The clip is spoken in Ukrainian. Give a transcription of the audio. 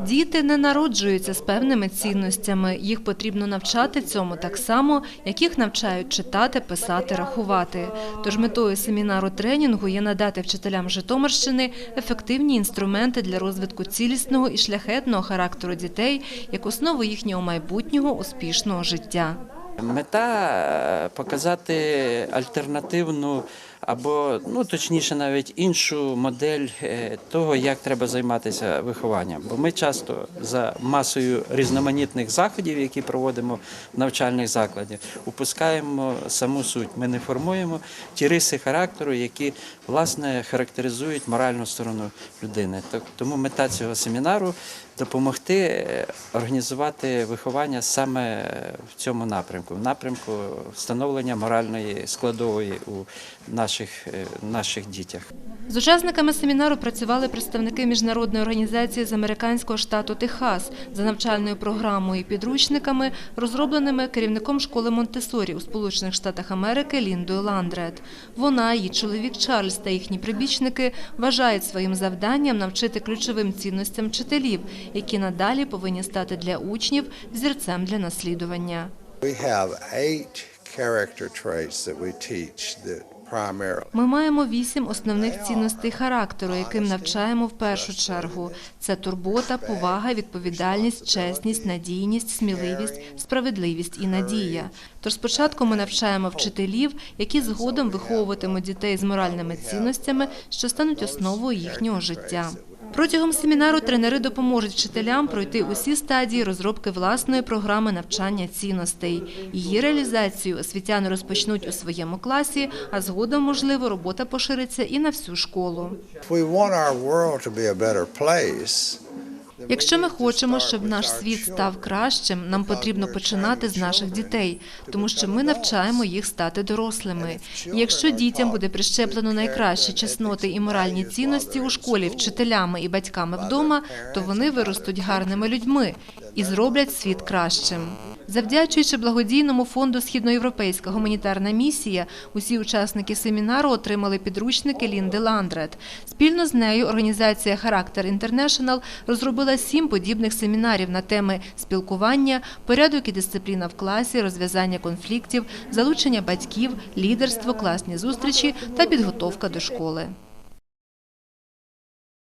Діти не народжуються з певними цінностями. Їх потрібно навчати цьому так само, як їх навчають читати, писати, рахувати. Тож метою семінару тренінгу є надати вчителям Житомирщини ефективні інструменти для розвитку цілісного і шляхетного характеру дітей як основу їхнього майбутнього успішного життя. Мета е, показати альтернативну або ну точніше навіть іншу модель е, того, як треба займатися вихованням. Бо ми часто за масою різноманітних заходів, які проводимо в навчальних закладах, упускаємо саму суть. Ми не формуємо ті риси характеру, які власне характеризують моральну сторону людини. Тому мета цього семінару допомогти е, організувати виховання саме в цьому напрямку, в напрямку встановлення моральної складової у наших, е, наших дітях. З учасниками семінару працювали представники міжнародної організації з американського штату Техас за навчальною програмою і підручниками, розробленими керівником школи Монтесорі у Сполучених Штатах Америки Ліндою Ландрет. Вона, її чоловік Чарльз та їхні прибічники вважають своїм завданням навчити ключовим цінностям вчителів, які надалі повинні стати для учнів взірцем для наслідування. We have eight character traits that we teach that Ми маємо вісім основних цінностей характеру, яким навчаємо в першу чергу. Це турбота, повага, відповідальність, чесність, надійність, сміливість, справедливість і надія. Тож спочатку ми навчаємо вчителів, які згодом виховуватимуть дітей з моральними цінностями, що стануть основою їхнього життя. Протягом семінару тренери допоможуть вчителям пройти усі стадії розробки власної програми навчання цінностей. Її реалізацію освітяни розпочнуть у своєму класі, а згодом, можливо, робота пошириться і на всю школу. Якщо ми хочемо, щоб наш світ став кращим, нам потрібно починати з наших дітей, тому що ми навчаємо їх стати дорослими. І якщо дітям буде прищеплено найкращі чесноти і моральні цінності у школі, вчителями і батьками вдома, то вони виростуть гарними людьми і зроблять світ кращим. Завдячуючи благодійному фонду Східноєвропейська гуманітарна місія, усі учасники семінару отримали підручники Лінди Ландрет. Спільно з нею організація Характер Інтернешнл розробила сім подібних семінарів на теми спілкування, порядок і дисципліна в класі, розв'язання конфліктів, залучення батьків, лідерство, класні зустрічі та підготовка до школи.